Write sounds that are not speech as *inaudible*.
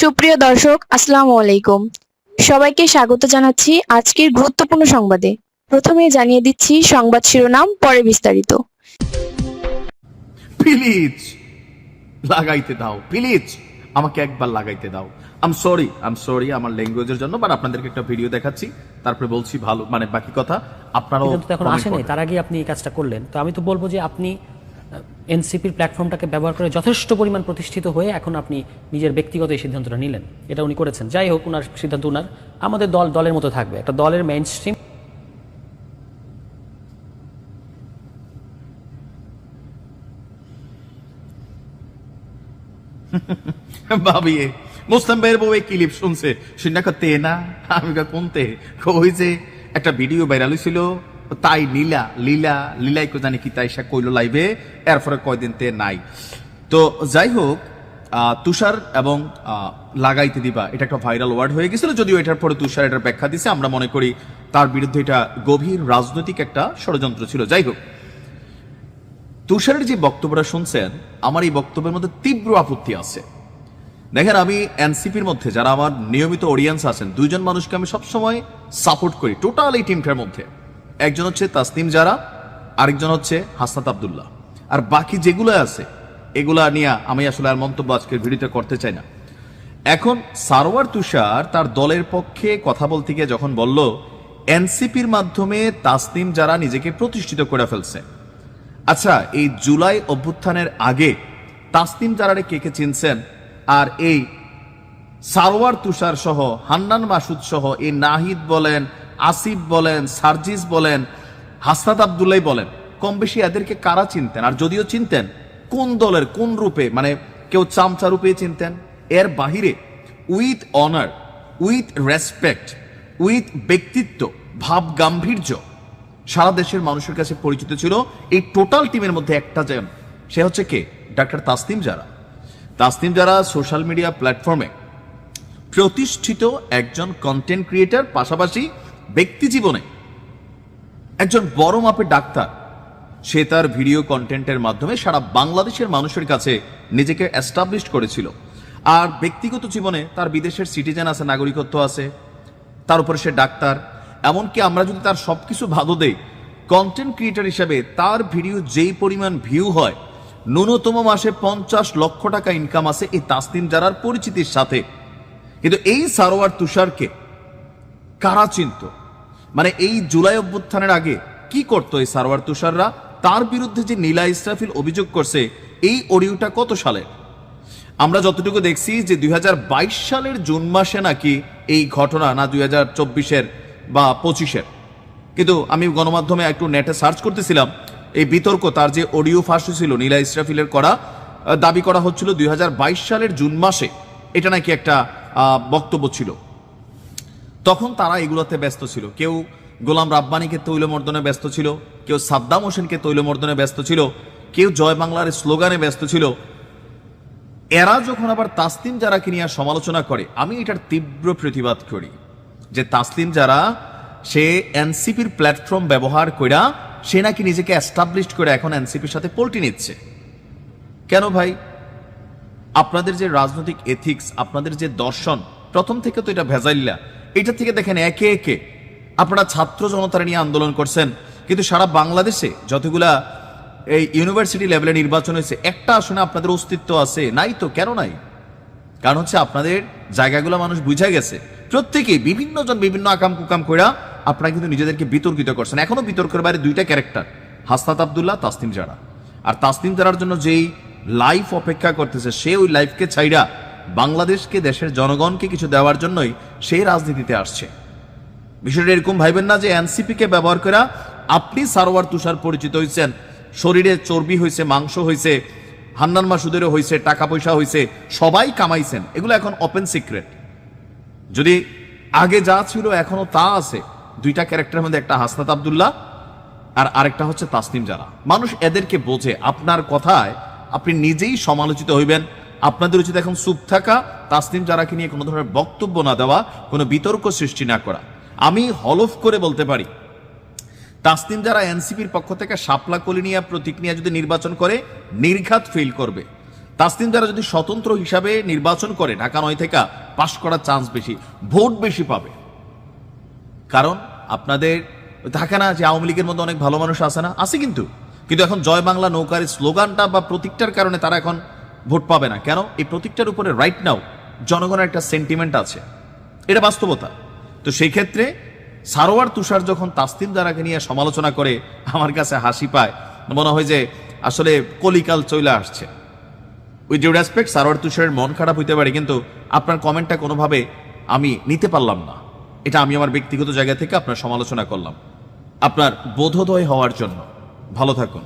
সুপ্রিয় দর্শক আসসালামু আলাইকুম। সবাইকে স্বাগত জানাচ্ছি আজকের গুরুত্বপূর্ণ সংবাদে। প্রথমে জানিয়ে দিচ্ছি সংবাদ শিরোনাম পরে বিস্তারিত। প্লিজ লাগাইতে দাও। প্লিজ আমাকে একবার লাগাইতে দাও। আম সরি আম সরি আমার ল্যাঙ্গুয়েজের জন্য বাট আপনাদেরকে একটা ভিডিও দেখাচ্ছি তারপরে বলছি ভালো মানে বাকি কথা আপনারাও তো এখন আসেনি তার আগে আপনি এই কাজটা করলেন। তো আমি তো বলব যে আপনি এনসিপির প্ল্যাটফর্মটাকে ব্যবহার করে যথেষ্ট পরিমাণ প্রতিষ্ঠিত হয়ে এখন আপনি নিজের ব্যক্তিগত এই সিদ্ধান্তটা নিলেন। এটা উনি করেছেন। যাই হোক ওনার সিদ্ধান্ত ওনার আমাদের দল দলের মতো থাকবে। একটা দলের মেইন স্ট্রিম *laughs* ভাবি, মুসলিম ভাইয়ের বউ ক্লিপ শুনছে? শুনে তে না? আমি কোন কই যে? একটা ভিডিও ভাইরাল হয়েছিল তাই লীলা লীলা, লীলাই কো জানি কি তাই সে কইলো লাইভে এরপরে কয়দিন তে নাই। তো যাই হোক তুষার এবং লাগাইতে দিবা, এটা একটা ভাইরাল ওয়ার্ড হয়ে গেছিল, যদিও এটার পরে তুষার এটার ব্যাখ্যা দিছে, আমরা মনে করি তার বিরুদ্ধে এটা গভীর রাজনৈতিক একটা ষড়যন্ত্র ছিল। যাই হোক তুষারের যে বক্তব্যটা শুনছেন, আমার এই বক্তব্যের মধ্যে তীব্র আপত্তি আছে। দেখেন, আমি এনসিপির মধ্যে, যারা আমার নিয়মিত অডিয়েন্স আছেন, দুইজন মানুষকে আমি সবসময় সাপোর্ট করি টোটাল এই টিমটার মধ্যে। একজন হচ্ছে তাসনিম যারা আরেকজন হচ্ছে হাসনাত আবদুল্লাহ। আর বাকি যেগুলো আছে, এগুলা নিয়ে আমি আসলে আর মন্তব্য আজকের ভিডিওতে করতে চাই না। এখন সারোয়ার তুষার তার দলের পক্ষে কথা বলতে গিয়ে যখন বলল, এনসিপির মাধ্যমে তাসনিম যারা নিজেকে প্রতিষ্ঠিত করে ফেলছে। আচ্ছা এই জুলাই অভ্যুত্থানের আগে তাসনিম জারারে কে কে চিনছেন? আর এই সারোয়ার তুষার সহ, হান্নান মাসুদ সহ, এই নাহিদ বলেন আসিফ বলেন, সার্জিস বলেন, হাসনাত আবদুল্লাই বলেন, কম বেশি এদেরকে কারা চিনতেন? আর যদিও চিনতেন, কোন দলের, কোন রূপে মানে কেউ চামচা রূপে চিনতেন? এর বাহিরে, with honour, with respect, with ব্যক্তিত্ব ভাব গাম্ভীর্য সারা দেশের মানুষের কাছে পরিচিত ছিল। এই টোটাল টিমের মধ্যে একটা জন সে হচ্ছে কে? ডাক্তার তাসনিম যারা তাসনিম যারা সোশ্যাল মিডিয়া প্ল্যাটফর্মে প্রতিষ্ঠিত একজন কন্টেন্ট ক্রিয়েটার পাশাপাশি ব্যক্তি জীবনে। একজন বড় মাপের ডাক্তার, সে তার ভিডিও কন্টেন্টের মাধ্যমে সারা বাংলাদেশের মানুষের কাছে নিজেকে এস্টাবলিশ করেছিল। আর ব্যক্তিগত জীবনে তার বিদেশের সিটিজেন আছে, নাগরিকত্ব আছে, তার উপরে সে ডাক্তার। এমনকি আমরা যদি তার সবকিছু ভালো দেই কন্টেন্ট ক্রিয়েটার হিসেবে তার ভিডিও যেই পরিমাণ ভিউ হয়, ন্যূনতম মাসে পঞ্চাশ লক্ষ টাকা ইনকাম আছে এই তাসনিম জারার পরিচিতির সাথে। কিন্তু এই সারোয়ার তুষারকে কারা চিনত? মানে এই জুলাই অভ্যুত্থানের আগে কি করতো এই সারোয়ার তুষাররা? তার বিরুদ্ধে যে নীলা ইসরাফিল অভিযোগ করছে, এই অডিওটা কত সালে আমরা যতটুকু দেখছি যে দুই হাজার বাইশ সালের জুন মাসে নাকি এই ঘটনা, না দুই হাজার চব্বিশের বা পঁচিশের। কিন্তু আমি গণমাধ্যমে একটু নেটে সার্চ করতেছিলাম, এই বিতর্ক, তার যে অডিও ফাঁস ছিল নীলা ইসরাফিলের করা দাবি করা হচ্ছিল দুই হাজার বাইশ সালের জুন মাসে। এটা নাকি একটা বক্তব্য ছিল। তখন তারা এগুলোতে ব্যস্ত ছিল। কেউ গোলাম রাব্বানিকে তৈলমর্দনে ব্যস্ত ছিল, কেউ সাদ্দাম হোসেনকে তৈলমর্দনে ব্যস্ত ছিল, কেউ জয় বাংলার স্লোগানে ব্যস্ত ছিল। এরা যখন আবার তাসলিম যারাকে নিয়ে সমালোচনা করে, আমি এটার তীব্র প্রতিবাদ করি যে তাসলিম যারা, সে এনসিপির প্ল্যাটফর্ম ব্যবহার কইরা সে নাকি নিজেকে এস্টাবলিশ করে এখন এনসিপির সাথে পল্টি নিচ্ছে। কেন ভাই? আপনাদের যে রাজনৈতিক এথিক্স আপনাদের যে দর্শন, প্রথম থেকে তো এটা ভেজাইল্লা। এটা থেকে দেখেন একে একে আপনারা ছাত্র জনতারা নিয়ে আন্দোলন করছেন। কিন্তু সারা বাংলাদেশে যতগুলা এই ইউনিভার্সিটি লেভেলে নির্বাচন হয়েছে, একটা আসনে আপনাদের অস্তিত্ব আছে। নাই তো? কেন নাই? কারণ হচ্ছে আপনাদের জায়গাগুলো মানুষ বুঝে গেছে। প্রত্যেকেই বিভিন্ন জন বিভিন্ন আকাম কুকাম কইরা আপনারা কিন্তু নিজেদেরকে বিতর্কিত করছেন। এখনও বিতর্কের বাইরে দুইটা ক্যারেক্টার, হাসনাত আবদুল্লাহ, তাসনিম জারা। আর তাসনিম জারার জন্য যেই লাইফ অপেক্ষা করতেছে, সে ওই লাইফকে ছাইরা বাংলাদেশকে দেশের জনগণকে কিছু দেওয়ার জন্যই সেই রাজনীতিতে আসছে। বিষয়টা এরকম ভাইবেন না যে এনসিপি কে ব্যবহার করা, আপনি সারোয়ার তুষার পরিচিত হয়েছেন শরীরে চর্বি হয়েছে মাংস হয়েছে হান্নান মাসুদেরও হয়েছে টাকা পয়সা হয়েছে সবাই কামাইছেন। এগুলো এখন ওপেন সিক্রেট যদি আগে যা ছিল, এখনও তা আছে। দুইটা ক্যারেক্টারের মধ্যে একটা হাসনাত আবদুল্লাহ আর আরেকটা হচ্ছে তাসনিম যারা মানুষ এদেরকে বোঝে। আপনার কথায় আপনি নিজেই সমালোচিত হইবেন আপনাদের উচিত এখন চুপ থাকা তাসনিম যারাকে নিয়ে কোনো ধরনের বক্তব্য না দেওয়া, কোনো বিতর্ক সৃষ্টি না করা। আমি হলফ করে বলতে পারি তাসনিম যারা এনসিপির পক্ষ থেকে শাপলা কলিনিয়া প্রতীক নিয়ে যদি নির্বাচন করে, নির্ঘাত ফেল করবে। তাসনিম যারা যদি স্বতন্ত্র হিসাবে নির্বাচন করে, ঢাকা নয় থেকে পাশ করার চান্স বেশি, ভোট বেশি পাবে। কারণ আপনাদের, থাকে না যে আওয়ামী লীগের মধ্যে অনেক ভালো মানুষ আছে না? আছে কিন্তু। কিন্তু এখন জয় বাংলা নৌকার স্লোগানটা বা প্রতীকটার কারণে তারা এখন ভোট পাবে না। কেন? এই প্রতীকটার উপরে রাইট নাও জনগণের একটা সেন্টিমেন্ট আছে। এটা বাস্তবতা। তো সেই ক্ষেত্রে সারোয়ার তুষার যখন তাসতিম দ্বারাকে নিয়ে সমালোচনা করে, আমার কাছে হাসি পায়। মনে হয় যে আসলে কলিকাল চলে আসছে। উইথ ডিউ রেসপেক্ট সারোয়ার তুষারের মন খারাপ হইতে পারে, কিন্তু আপনার কমেন্টটা কোনোভাবে আমি নিতে পারলাম না। এটা আমি আমার ব্যক্তিগত জায়গা থেকে আপনার সমালোচনা করলাম। আপনার বোধোদয় হওয়ার জন্য। ভালো থাকুন।